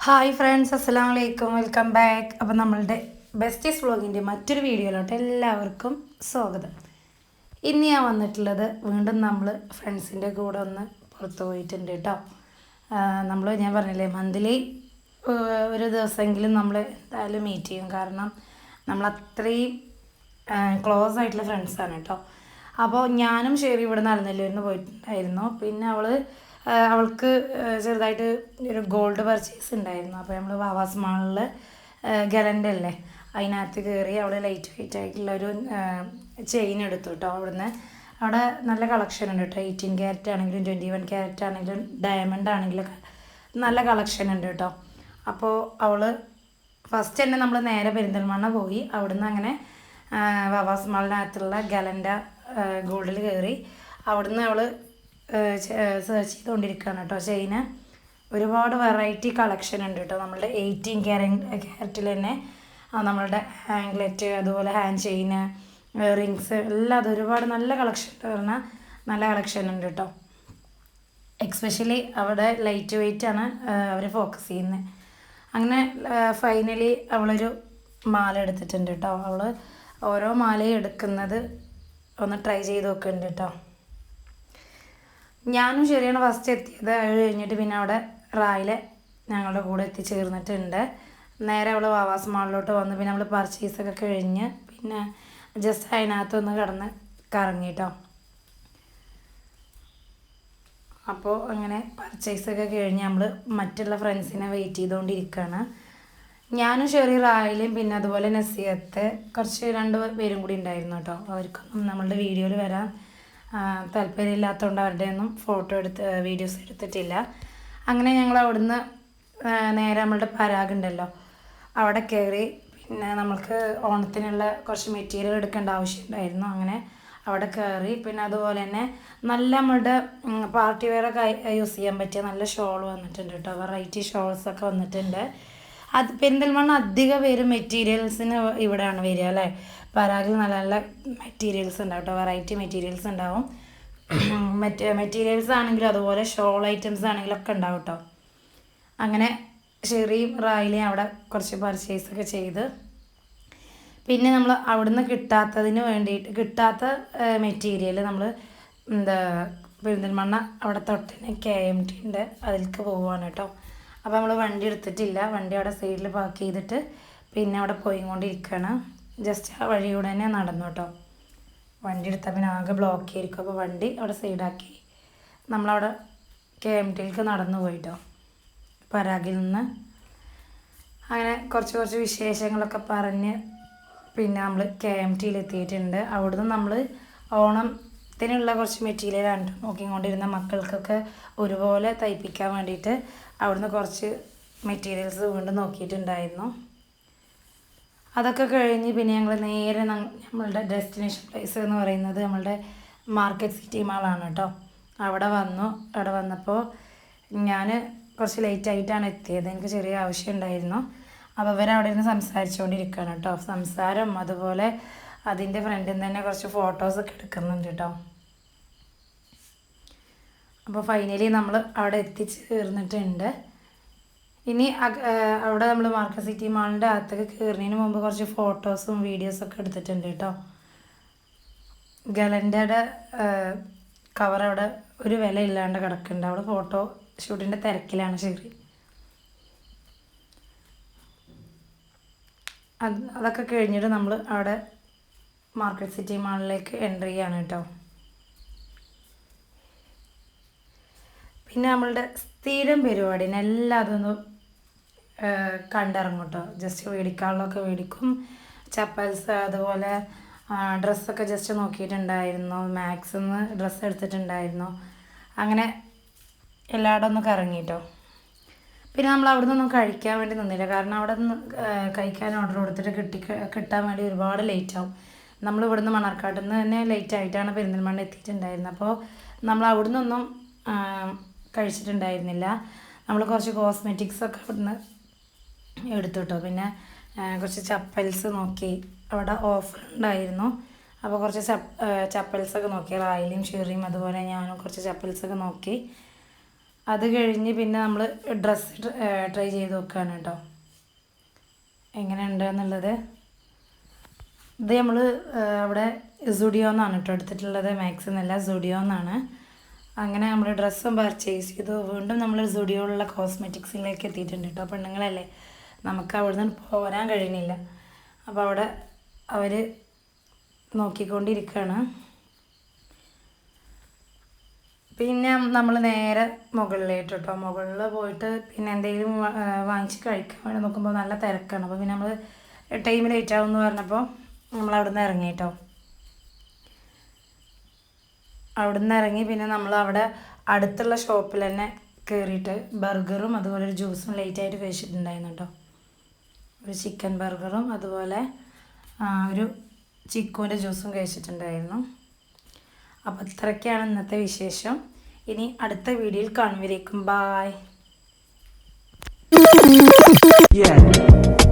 Hi friends അസ്സലാമു വലൈക്കും welcome back അപ്പം നമ്മളുടെ ബെസ്റ്റീസ് വ്ളോഗിന്റെ മറ്റൊരു വീഡിയോയിലോട്ട് എല്ലാവർക്കും സ്വാഗതം. ഇന്ന് ഞാൻ വന്നിട്ടുള്ളത് വീണ്ടും നമ്മൾ ഫ്രണ്ട്സിന്റെ കൂടെ ഒന്ന് പുറത്ത് പോയിട്ടുണ്ട് കേട്ടോ നമ്മൾ ഞാൻ പറഞ്ഞില്ലേ മന്ത്ലി ഒരു ദിവസമെങ്കിലും നമ്മൾ എന്തായാലും മീറ്റ് ചെയ്യും. കാരണം നമ്മൾ അത്രയും ക്ലോസ് ആയിട്ടുള്ള ഫ്രണ്ട്സാണ് കേട്ടോ അപ്പോൾ ഞാനും ഷെയർ ഇവിടെ നടന്നില്ലായിരുന്നു പോയിട്ടുണ്ടായിരുന്നു. പിന്നെ അവൾ അവൾക്ക് ചെറുതായിട്ട് ഒരു ഗോൾഡ് പർച്ചേസ് ഉണ്ടായിരുന്നു. അപ്പോൾ നമ്മൾ വാവാസ് മാളിൽ ഗലന്റെ അല്ലേ അതിനകത്ത് കയറി അവൾ ലൈറ്റ് വെയിറ്റ് ആയിട്ടുള്ള ഒരു ചെയിൻ എടുത്തു കേട്ടോ അവിടുന്ന്. അവിടെ നല്ല കളക്ഷൻ ഉണ്ട് കേട്ടോ എയ്റ്റീൻ ക്യാരറ്റ് ആണെങ്കിലും ട്വന്റി വൺ ക്യാരറ്റ് ആണെങ്കിലും ഡയമണ്ട് ആണെങ്കിലും നല്ല കളക്ഷൻ ഉണ്ട് കേട്ടോ അപ്പോൾ അവൾ ഫസ്റ്റ് തന്നെ നമ്മൾ നേരെ പെരിന്തൽമണ്ണ പോയി. അവിടുന്ന് അങ്ങനെ വവാസ് മാളിനകത്തുള്ള ഗലന്റെ ഗോൾഡിൽ കയറി. അവിടുന്ന് അവൾ സെർച്ച് ചെയ്തുകൊണ്ടിരിക്കുകയാണ് കേട്ടോ. ചെയിന് ഒരുപാട് വെറൈറ്റി കളക്ഷൻ ഉണ്ട് കേട്ടോ. നമ്മളുടെ എയ്റ്റീൻ ക്യാര ക്യാരറ്റിൽ തന്നെ. നമ്മളുടെ ആംഗ്ലെറ്റ് അതുപോലെ ഹാൻഡ് ചെയിന് റിങ്സ് എല്ലാം അത് ഒരുപാട് നല്ല കളക്ഷൻ പറഞ്ഞാൽ നല്ല കളക്ഷൻ ഉണ്ട് കേട്ടോ. എക്സ്പെഷ്യലി അവിടെ ലൈറ്റ് വെയിറ്റ് ആണ് അവർ ഫോക്കസ് ചെയ്യുന്നത് അങ്ങനെ ഫൈനലി അവളൊരു മാല എടുത്തിട്ടുണ്ട് കേട്ടോ. അവൾ ഓരോ മാലയും എടുക്കുന്നത് ഒന്ന് ട്രൈ ചെയ്ത് നോക്കുന്നുണ്ട് കേട്ടോ ഞാനും ശരിയാണ് ഫസ്റ്റ് എത്തിയത്. അത് കഴിഞ്ഞിട്ട് പിന്നെ അവിടെ റായിലെ ഞങ്ങളുടെ കൂടെ എത്തിച്ചേർന്നിട്ടുണ്ട്. നേരെ അവൾ വാവാസ് മാളിലോട്ട് വന്ന് പിന്നെ നമ്മൾ പർച്ചേസൊക്കെ കഴിഞ്ഞ് പിന്നെ ജസ്റ്റ് അതിനകത്തൊന്ന് കിടന്ന് കറങ്ങിട്ടോ അപ്പോൾ അങ്ങനെ പർച്ചേസൊക്കെ കഴിഞ്ഞ് നമ്മൾ മറ്റുള്ള ഫ്രണ്ട്സിനെ വെയിറ്റ് ചെയ്തുകൊണ്ടിരിക്കുകയാണ് ഞാനും ഷെറി റായിലും പിന്നെ അതുപോലെ നസീയത്ത് കുറച്ച് രണ്ട് പേരും കൂടി ഉണ്ടായിരുന്നു കേട്ടോ. അവർക്കൊന്നും നമ്മളുടെ വീഡിയോയിൽ വരാൻ താല്പര്യമില്ലാത്തതുകൊണ്ട് അവരുടെ ഒന്നും ഫോട്ടോ എടുത്ത് വീഡിയോസ് എടുത്തിട്ടില്ല. അങ്ങനെ ഞങ്ങൾ അവിടുന്ന് നേരെ നമ്മളുടെ പരാഗ് ഉണ്ടല്ലോ. അവിടെ കയറി പിന്നെ നമ്മൾക്ക് ഓണത്തിനുള്ള കുറച്ച് മെറ്റീരിയൽ എടുക്കേണ്ട ആവശ്യമുണ്ടായിരുന്നു അങ്ങനെ അവിടെ കയറി പിന്നെ അതുപോലെ തന്നെ നല്ല നമ്മളുടെ പാർട്ടി വെയറൊക്കെ യൂസ് ചെയ്യാൻ പറ്റിയ നല്ല ഷോൾ വന്നിട്ടുണ്ട് കേട്ടോ. വെറൈറ്റി ഷോൾസൊക്കെ വന്നിട്ടുണ്ട്. അത് പെരിന്തൽമണ്ണ അധിക പേര് മെറ്റീരിയൽസിന് ഇവിടെയാണ് വരിക അല്ലേ? പരാഗിൽ നല്ല നല്ല മെറ്റീരിയൽസ് ഉണ്ടാവും കേട്ടോ വെറൈറ്റി മെറ്റീരിയൽസ് ഉണ്ടാവും. മറ്റേ മെറ്റീരിയൽസ് ആണെങ്കിലും അതുപോലെ ഷോൾ ഐറ്റംസ് ആണെങ്കിലും ഒക്കെ ഉണ്ടാവും കേട്ടോ. അങ്ങനെ ഷെറിയും റായിലെയും അവിടെ കുറച്ച് പർച്ചേസ് ഒക്കെ ചെയ്ത്. പിന്നെ നമ്മൾ അവിടുന്ന് കിട്ടാത്തതിന് വേണ്ടിയിട്ട് കിട്ടാത്ത മെറ്റീരിയൽ നമ്മൾ എന്താ പെരിന്തൽമണ്ണ അവിടെ തൊട്ടിന് കെ എം ടി ഉണ്ട് അതിലേക്ക് പോവുകയാണ് കേട്ടോ. അപ്പോൾ നമ്മൾ വണ്ടി എടുത്തിട്ടില്ല. വണ്ടി അവിടെ സൈഡിൽ പാർക്ക് ചെയ്തിട്ട് പിന്നെ അവിടെ പോയി പോയിക്കൊണ്ടിരിക്കുകയാണ് ജസ്റ്റ് ആ വഴിയൂടെ തന്നെ നടന്നു കേട്ടോ. വണ്ടി എടുത്താൽ പിന്നെ ആകെ ബ്ലോക്ക് ആയിരിക്കും. അപ്പോൾ വണ്ടി അവിടെ സൈഡാക്കി നമ്മളവിടെ കെ എം ടിയിലേക്ക് നടന്നു പോയിട്ടോ. പരാഗിൽ നിന്ന്. അങ്ങനെ കുറച്ച് കുറച്ച് വിശേഷങ്ങളൊക്കെ പറഞ്ഞ് പിന്നെ നമ്മൾ കെ എം ടിയിൽ എത്തിയിട്ടുണ്ട് അവിടുന്ന് നമ്മൾ ഓണത്തിനുള്ള കുറച്ച് മെറ്റീരിയലാണ് നോക്കിക്കൊണ്ടിരുന്ന മക്കൾക്കൊക്കെ ഒരുപോലെ തയ്പ്പിക്കാൻ വേണ്ടിയിട്ട് അവിടുന്ന് കുറച്ച് മെറ്റീരിയൽസ് വീണ്ടും നോക്കിയിട്ടുണ്ടായിരുന്നു. അതൊക്കെ കഴിഞ്ഞ് പിന്നെ ഞങ്ങൾ നേരെ നമ്മളുടെ ഡെസ്റ്റിനേഷൻ പ്ലേസ് എന്ന് പറയുന്നത് നമ്മളുടെ മാർക്കറ്റ് സിറ്റി മാളാണ് കേട്ടോ. അവിടെ വന്നു. അവിടെ വന്നപ്പോൾ ഞാൻ കുറച്ച് ലേറ്റ് ആയിട്ടാണ് എത്തിയത്. എനിക്ക് ചെറിയ ആവശ്യം ഉണ്ടായിരുന്നു. അപ്പോൾ ഇവരവിടെ ഇരുന്ന് സംസാരിച്ചുകൊണ്ടിരിക്കുകയാണ് കേട്ടോ. സംസാരം അതുപോലെ അതിന്റെ ഫ്രണ്ടിൽ നിന്ന് തന്നെ കുറച്ച് ഫോട്ടോസൊക്കെ എടുക്കുന്നുണ്ട് കേട്ടോ അപ്പോൾ ഫൈനലി നമ്മൾ അവിടെ എത്തിച്ചേർന്നിട്ടുണ്ട് ഇനി അവിടെ നമ്മൾ മാർക്കറ്റ് സിറ്റി മാളിന്റെ അകത്തേക്ക് കയറുന്നതിന് മുമ്പ് കുറച്ച് ഫോട്ടോസും വീഡിയോസൊക്കെ എടുത്തിട്ടുണ്ട് കേട്ടോ ഗലന്റെ കവർ അവിടെ ഒരു വില ഇല്ലാണ്ട് കിടക്കുന്നുണ്ട്. അവിടെ ഫോട്ടോ ഷൂട്ടിന്റെ തിരക്കിലാണ് ശരി. അത് അതൊക്കെ കഴിഞ്ഞിട്ട് നമ്മൾ അവിടെ മാർക്കറ്റ് സിറ്റി മാളിലേക്ക് എന്റർ ചെയ്യാണ് കേട്ടോ. പിന്നെ നമ്മളുടെ സ്ഥിരം പരിപാടി എല്ലാം അതൊന്ന് കണ്ടിറങ്ങും കേട്ടോ. ജസ്റ്റ് മേടിക്കാനുള്ളതൊക്കെ മേടിക്കും ചപ്പൽസ് അതുപോലെ ഡ്രസ്സൊക്കെ ജസ്റ്റ് നോക്കിയിട്ടുണ്ടായിരുന്നു. മാക്സിന്ന് ഡ്രസ്സ് എടുത്തിട്ടുണ്ടായിരുന്നു. അങ്ങനെ എല്ലായിടം ഒന്ന് കറങ്ങി കേട്ടോ. പിന്നെ നമ്മൾ അവിടെ നിന്നൊന്നും കഴിക്കാൻ വേണ്ടി നിന്നില്ല. കാരണം അവിടെ നിന്ന് കഴിക്കാൻ ഓർഡർ കൊടുത്തിട്ട് കിട്ടി കിട്ടാൻ വേണ്ടി ഒരുപാട് ലേറ്റ് ആവും. നമ്മൾ ഇവിടുന്ന് മണർക്കാട്ടിൽ നിന്ന് തന്നെ ലേറ്റ് ആയിട്ടാണ് പെരിന്തൽമണ്ണ എത്തിയിട്ടുണ്ടായിരുന്നത്. അപ്പോൾ നമ്മൾ അവിടെ നിന്നൊന്നും കഴിച്ചിട്ടുണ്ടായിരുന്നില്ല. നമ്മൾ കുറച്ച് കോസ്മെറ്റിക്സ് ഒക്കെ ഇവിടുന്ന് എടുത്തു കേട്ടോ പിന്നെ കുറച്ച് ചപ്പൽസ് നോക്കി. അവിടെ ഓഫർ ഉണ്ടായിരുന്നു. അപ്പോൾ കുറച്ച് ചപ്പ് ചപ്പൽസൊക്കെ നോക്കി. റായിലും ഷെറിയും അതുപോലെ ഞാനും കുറച്ച് ചപ്പൽസൊക്കെ നോക്കി. അത് കഴിഞ്ഞ് പിന്നെ നമ്മൾ ഡ്രസ്സ് ട്രൈ ചെയ്ത് നോക്കുകയാണ് കേട്ടോ. എങ്ങനെയുണ്ട് എന്നുള്ളത്? ഇത് നമ്മൾ അവിടെ സുഡിയോ എന്നാണ് കേട്ടോ എടുത്തിട്ടുള്ളത്. മാക്സ് അല്ല സുഡിയോ എന്നാണ്. അങ്ങനെ നമ്മൾ ഡ്രസ്സും പർച്ചേസ് ചെയ്തു. വീണ്ടും നമ്മൾ സുഡിയോയിലുള്ള കോസ്മെറ്റിക്സിലേക്ക് എത്തിയിട്ടുണ്ട് കേട്ടോ പെണ്ണുങ്ങളല്ലേ നമുക്ക് അവിടെ നിന്ന് പോരാൻ കഴിയുന്നില്ല. അപ്പോൾ അവിടെ അവർ നോക്കിക്കൊണ്ടിരിക്കുകയാണ് പിന്നെ നമ്മൾ നേരെ മുകളിലേട്ട് കേട്ടോ മുകളിൽ പോയിട്ട് പിന്നെ എന്തെങ്കിലും വാങ്ങിച്ച് കഴിക്കാൻ വേണ്ടി നോക്കുമ്പോൾ നല്ല തിരക്കാണ്. അപ്പോൾ പിന്നെ നമ്മൾ ടൈം ലേറ്റ് ആവും എന്ന് പറഞ്ഞപ്പോൾ നമ്മൾ അവിടെ നിന്ന് ഇറങ്ങി കേട്ടോ അവിടെ നിന്ന് ഇറങ്ങി പിന്നെ നമ്മൾ അവിടെ അടുത്തുള്ള ഷോപ്പിൽ തന്നെ കയറിയിട്ട് ബർഗറും അതുപോലെ ഒരു ജ്യൂസും ലേറ്റായിട്ട് കഴിച്ചിട്ടുണ്ടായിരുന്നു കേട്ടോ ഒരു ചിക്കൻ ബർഗറും അതുപോലെ ഒരു ചിക്കുവിന്റെ ജ്യൂസും കഴിച്ചിട്ടുണ്ടായിരുന്നു. അപ്പോൾ ഇത്രയൊക്കെയാണ് ഇന്നത്തെ വിശേഷം. ഇനി അടുത്ത വീഡിയോയിൽ കാണുമ്പോഴേക്കും ബായ് Yeah.